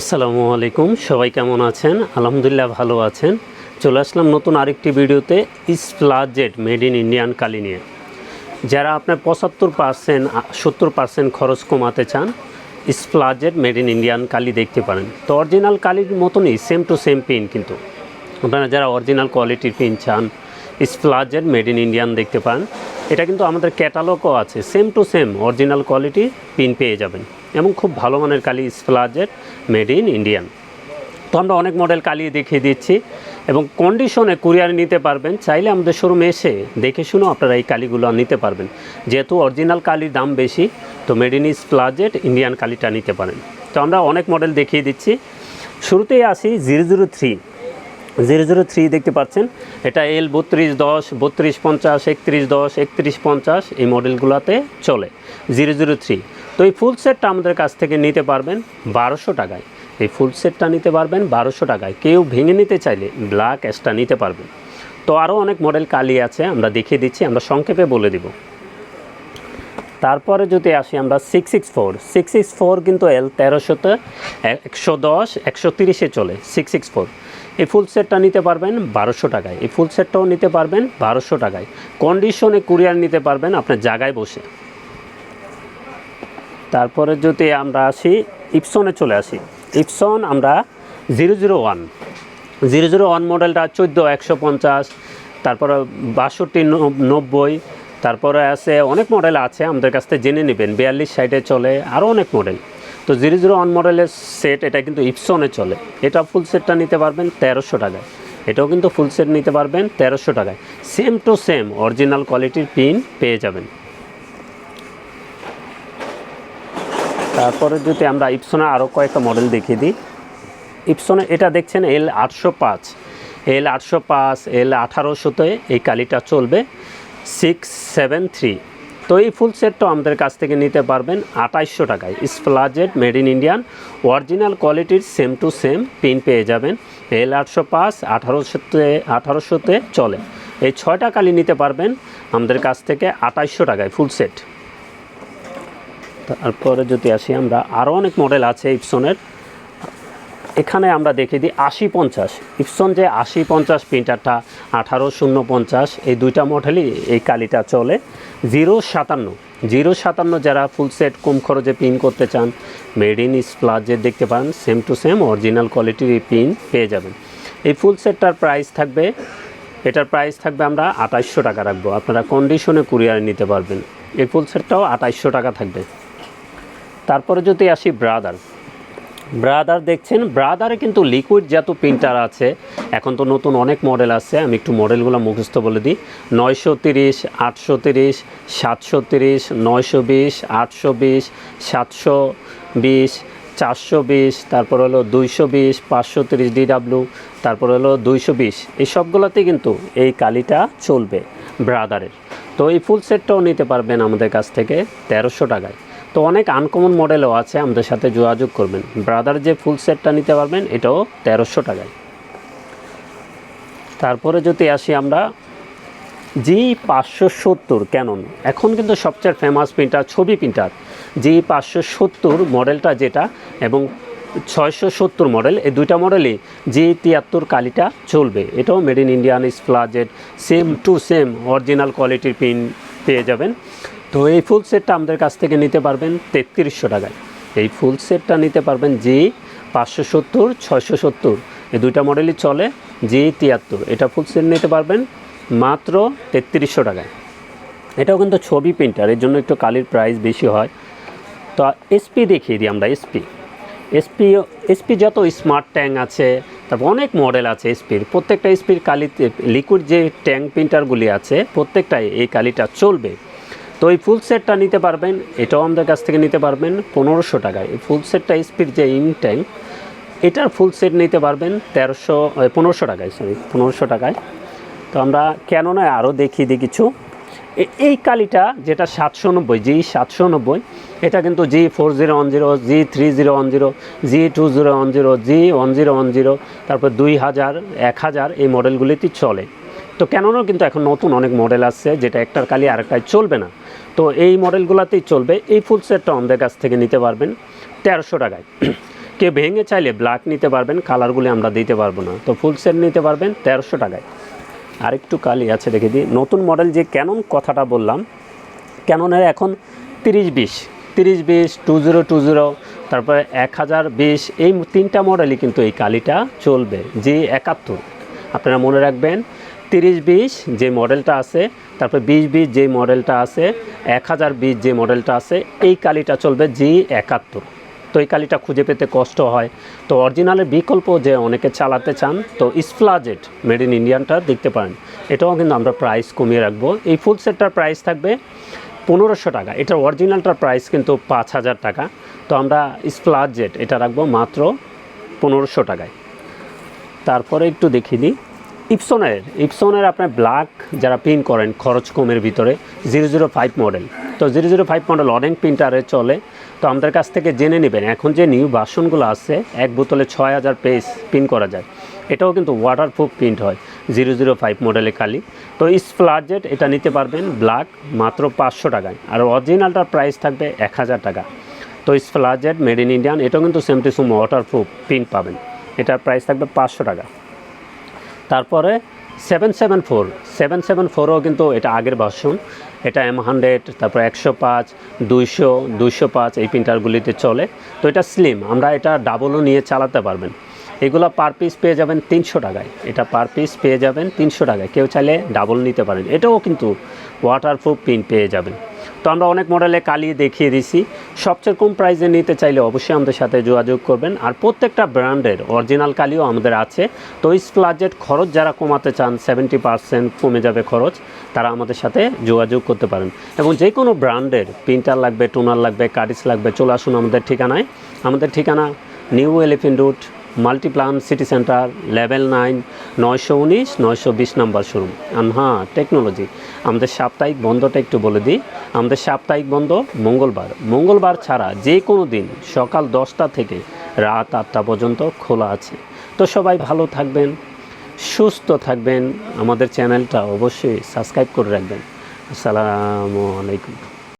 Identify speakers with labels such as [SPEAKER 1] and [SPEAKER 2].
[SPEAKER 1] আসসালামু আলাইকুম। সবাই কেমন আছেন? আলহামদুলিল্লাহ ভালো আছেন। চলে আসলাম নতুন আরেকটি ভিডিওতে ইসপ্লাজেট মেড ইন ইন্ডিয়ান কালি নিয়ে। যারা আপনার পঁচাত্তর পার্সেন্ট সত্তর পার্সেন্ট খরচ কমাতে চান ইসপ্লাজেট মেড ইন ইন্ডিয়ান কালি দেখতে পারেন। তো অরিজিনাল কালির মতনই সেম টু সেম পিন কিন্তু। আপনারা যারা অরিজিনাল কোয়ালিটির পিন চান স্প্লাজের মেড ইন ইন্ডিয়ান দেখতে পান এটা কিন্তু আমাদের ক্যাটালগও আছে। Same to same original quality print পেয়ে যাবেন। এবং খুব ভালো মানের কালি স্প্লাজের মেড ইন ইন্ডিয়ান। তো আমরা অনেক মডেল কালি দেখিয়ে দিচ্ছি এবং কন্ডিশনে কুরিয়ারে নিতে পারবেন। চাইলে আমাদের শোরুমে এসে দেখে শুনেও আপনারা এই কালিগুলো নিতে পারবেন। যেহেতু অরিজিনাল কালির দাম বেশি, তো মেড ইন স্প্লাজেট ইন্ডিয়ান কালিটা নিতে পারেন। তো আমরা অনেক মডেল দেখিয়ে দিচ্ছি। শুরুতেই আসি zero zero three zero zero three দেখতে পাচ্ছেন। এটা এল বত্রিশ দশ, বত্রিশ পঞ্চাশ, একত্রিশ দশ, একত্রিশ পঞ্চাশ এই মডেলগুলোতে চলে। জিরো জিরো থ্রি তো এই ফুল সেটটা আমাদের কাছ থেকে নিতে পারবেন বারোশো টাকায়। এই ফুল সেটটা নিতে পারবেন বারোশো টাকায়। কেউ ভেঙে নিতে চাইলে ব্ল্যাক অ্যাশটা নিতে পারবেন। তো আরও অনেক মডেল কালি আছে, আমরা দেখিয়ে দিচ্ছি, আমরা সংক্ষেপে বলে দিব। তারপরে যদি আসি আমরা six six four six six four কিন্তু এল তেরোশোতে, একশো দশ, একশো তিরিশে চলে সিক্স সিক্স ফোর এই ফুল সেটটা নিতে পারবেন বারোশো টাকায়। এই ফুল সেটটাও নিতে পারবেন বারোশো টাকায়। কন্ডিশনে কুরিয়ার নিতে পারবেন আপনার জায়গায় বসে। তারপরে যদি আমরা আসি ইপসনে চলে আসি। ইপসন আমরা zero zero one zero zero one মডেলটা চোদ্দ, একশো পঞ্চাশ, তারপরে বাষট্টি নব্বই, তারপরে আছে, অনেক মডেল আছে, আমাদের কাছ থেকে জেনে নেবেন। বিয়াল্লিশ সাইডে চলে আরও অনেক মডেল তো জিরো জিরো ওয়ান মডেলের সেট এটা কিন্তু ইপসনে চলে। এটা ফুল সেটটা নিতে পারবেন তেরোশো টাকায়। এটাও কিন্তু ফুল সেট নিতে পারবেন তেরোশো টাকায়। সেম টু সেম অরিজিনাল কোয়ালিটির পিন পেয়ে যাবেন। তারপরে যদি আমরা ইপসনে আরও কয়েকটা মডেল দেখিয়ে দিই। ইপসনে এটা দেখছেন এল আটশো পাঁচ। এল আটশো পাঁচ এল আঠারোশোতে এই কালিটা চলবে সিক্স সেভেন থ্রি তো এই ফুল সেটটাও আমাদের কাছ থেকে নিতে পারবেন আঠাইশশো টাকায়। স্প্লাজেট মেড ইন ইন্ডিয়ান অরিজিনাল কোয়ালিটির সেম টু সেম পিন পেয়ে যাবেন। এল আটশো পাঁচ, আঠারোশোতে আঠারোশোতে চলে। এই ছয়টা কালি নিতে পারবেন আমাদের কাছ থেকে আঠাইশশো টাকায় ফুল সেট তারপরে যদি আসি আমরা আরও অনেক মডেল আছে ইপসনের এখানে আমরা দেখে দিই আশি পঞ্চাশ। ইপসন যে আশি পঞ্চাশ প্রিন্টারটা আঠারো শূন্য পঞ্চাশ, এই দুইটা মডেলই এই কালিটা চলে। জিরো সাতান্ন। জিরো সাতান্ন যারা ফুল সেট কম খরচে পিন করতে চান মেড ইন স্প্লাজের দেখতে পান সেম টু সেম অরিজিনাল কোয়ালিটির এই পিন পেয়ে যাবেন। এই ফুল সেটটার প্রাইস থাকবে, এটার প্রাইস থাকবে আমরা আঠাইশশো টাকা রাখব। আপনারা কন্ডিশনে কুরিয়ারে নিতে পারবেন। এই ফুল সেটটাও আঠাইশশো টাকা থাকবে। তারপরে যদি আসি ব্রাদার ব্রাদার দেখছেন, ব্রাদারে কিন্তু লিকুইড যত প্রিন্টার আছে। এখন তো নতুন অনেক মডেল আছে, আমি একটু মডেলগুলো মুখস্থ বলে দিই। নয়শো তিরিশ, আটশো তিরিশ, সাতশো তিরিশ, নয়শো বিশ, আটশো বিশ, সাতশো বিশ, চারশো বিশ, তারপর হলো দুইশো বিশ, পাঁচশো তিরিশ ডিডাব্লিউ তারপর হলো দুইশো বিশ। এই সবগুলোতেই কিন্তু এই কালিটা চলবে ব্রাদারের। তো এই ফুল সেটটাও নিতে পারবেন আমাদের কাছ থেকে তেরোশো টাকায়। তো অনেক আনকমন মডেলও আছে, আমাদের সাথে যোগাযোগ করবেন। ব্রাদার যে ফুল সেটটা নিতে পারবেন, এটাও তেরোশো টাকায়। তারপরে যদি আসি আমরা জি পাঁচশো সত্তর ক্যানন এখন কিন্তু সবচেয়ে ফেমাস প্রিন্টার ছবি প্রিন্টার জি পাঁচশো সত্তর মডেলটা যেটা, এবং ছয়শো সত্তর মডেল এই দুইটা মডেলই জি তিয়াত্তর কালিটা চলবে, এটাও মেড ইন ইন্ডিয়ান স্প্লাজেড সেম টু সেম অরিজিনাল কোয়ালিটির পিন পেয়ে যাবেন। তো এই ফুল সেটটা আমাদের কাছ থেকে নিতে পারবেন তেত্রিশশো টাকায়। এই ফুল সেটটা নিতে পারবেন জি পাঁচশো সত্তর, ছয়শো সত্তর। এই দুইটা মডেলই চলে জি তিয়াত্তর। এটা ফুল সেট নিতে পারবেন মাত্র তেত্রিশশো টাকায়। এটাও কিন্তু ছবি প্রিন্টার এর জন্য একটু কালির প্রাইস বেশি হয়। তো এসপি দেখিয়ে দিই আমরা S P S P S P যত স্মার্ট ট্যাং আছে, তারপর অনেক মডেল আছে এসপির প্রত্যেকটা এসপির কালিতে লিকুইড যে ট্যাং প্রিন্টারগুলি আছে, প্রত্যেকটাই এই কালিটা চলবে। তো এই ফুল সেটটা নিতে পারবেন, এটাও আমাদের কাছ থেকে নিতে পারবেন পনেরোশো টাকায়। এই ফুল সেটটা স্পিড যে ইন ট্যাঙ্ক এটার ফুল সেট নিতে পারবেন তেরোশো পনেরোশো টাকায় সরি পনেরোশো টাকায়। তো আমরা কেন নয় আরও দেখিয়ে দিই কিছু। এই কালিটা যেটা সাতশো নব্বই জি সাতশো নব্বই, এটা কিন্তু G four zero one zero, G three zero one zero, G two zero one zero, G one zero one zero, তারপর দুই হাজার, এক হাজার এই মডেলগুলিতে চলে। তো কেননা কিন্তু এখন নতুন অনেক মডেল আসছে, যেটা একটার কালি আরেকটায় চলবে না। তো এই মডেলগুলোতেই চলবে। এই ফুল সেটটা আমাদের কাছ থেকে নিতে পারবেন তেরোশো টাকায়। কেউ ভেঙে চাইলে ব্ল্যাক নিতে পারবেন কালারগুলি আমরা দিতে পারব না। তো ফুল সেট নিতে পারবেন তেরোশো টাকায়। আরেকটু কালি আছে, দেখে দিই। নতুন মডেল যে ক্যানন কথাটা বললাম ক্যাননের এখন তিরিশ বিশ। তিরিশ বিশ, টু জিরো টু জিরো, তারপরে এক হাজার বিশ। এই তিনটা মডেলই কিন্তু এই কালিটা চলবে। জি একাত্তর। আপনারা মনে রাখবেন তিরিশ বিশ যে মডেলটা আছে, তারপর বিশ বিশ যে মডেলটা আছে, এক হাজার বিশ যে মডেলটা আছে, এই কালিটা চলবে জি একাত্তর। তো এই কালিটা খুঁজে পেতে কষ্ট হয়। তো অরিজিনালের বিকল্প যে অনেকে চালাতে চান, তো স্প্লাজেট মেড ইন ইন্ডিয়ানটা দেখতে পারেন। এটাও কিন্তু আমরা প্রাইস কমিয়ে রাখব। এই ফুল সেটটার প্রাইস থাকবে পনেরোশো টাকা। এটার অরিজিনালটার প্রাইস কিন্তু পাঁচ হাজার টাকা। তো আমরা স্প্লাজেট এটা রাখব মাত্র পনেরোশো টাকায়। তারপরে একটু দেখিয়ে দিই। ইপসনের ইপসনের আপনার ব্ল্যাক যারা প্রিন্ট করেন খরচ কমের ভিতরে জিরো জিরো ফাইভ মডেল তো জিরো জিরো ফাইভ মডেল অনেক প্রিন্টারে চলে। তো আমাদের কাছ থেকে জেনে নেবেন, এখন যে নিউ বাসনগুলো আছে, এক বোতলে ছয় হাজার পেজ প্রিন্ট করা যায়। এটাও কিন্তু ওয়াটারপ্রুফ প্রিন্ট হয় জিরো জিরো ফাইভ মডেলে খালি। তো স্প্লাজেট এটা নিতে পারবেন ব্ল্যাক মাত্র পাঁচশো টাকায়। আর অরিজিনালটার প্রাইস থাকবে এক হাজার টাকা। তো স্প্লাজেট মেড ইন ইন্ডিয়ান এটাও কিন্তু same to same waterproof print পাবেন। এটার প্রাইস থাকবে পাঁচশো টাকা। তারপরে seven seven four seven seven ফোরও কিন্তু এটা আগের ভার্সন এটা এম হান্ড্রেড তারপর একশো পাঁচ, দুইশো দুইশো পাঁচ এই প্রিন্টারগুলিতে চলে। তো এটা স্লিম আমরা এটা ডাবলও নিয়ে চালাতে পারবেন। এগুলো পার পিস পেয়ে যাবেন তিনশো টাকায়। এটা পার পিস পেয়ে যাবেন তিনশো টাকায়। কেউ চাইলে ডাবল নিতে পারেন। এটাও কিন্তু ওয়াটারপ্রুফ প্রিন্ট পেয়ে যাবেন। তো আমরা অনেক মডেলে কালি দেখিয়ে দিছি। সবচেয়ে কম প্রাইসে নিতে চাইলে অবশ্যই আমাদের সাথে যোগাযোগ করবেন। আর প্রত্যেকটা ব্র্যান্ডের অরিজিনাল কালিও আমাদের আছে। তো স্প্লাজেট খরচ যারা কমাতে চান সেভেন্টি পার্সেন্ট কমে যাবে খরচ, তারা আমাদের সাথে যোগাযোগ করতে পারেন। এবং যে কোনো ব্র্যান্ডের প্রিন্টার লাগবে, টোনার লাগবে কার্ডিস লাগবে, চলে আসুন আমাদের ঠিকানায়। আমাদের ঠিকানা new elephant road Multiplan city centre level nine নয়শো উনিশ, নয়শো বিশ নাম্বার শোরুম আর হ্যাঁ টেকনোলজি আমাদের সাপ্তাহিক বন্ধটা একটু বলে দিই। আমাদের সাপ্তাহিক বন্ধ মঙ্গলবার। মঙ্গলবার ছাড়া যে কোনো দিন সকাল দশটা থেকে রাত আটটা পর্যন্ত খোলা আছে। তো সবাই ভালো থাকবেন, সুস্থ থাকবেন। আমাদের চ্যানেলটা অবশ্যই সাবস্ক্রাইব করে রাখবেন। আসসালামু আলাইকুম।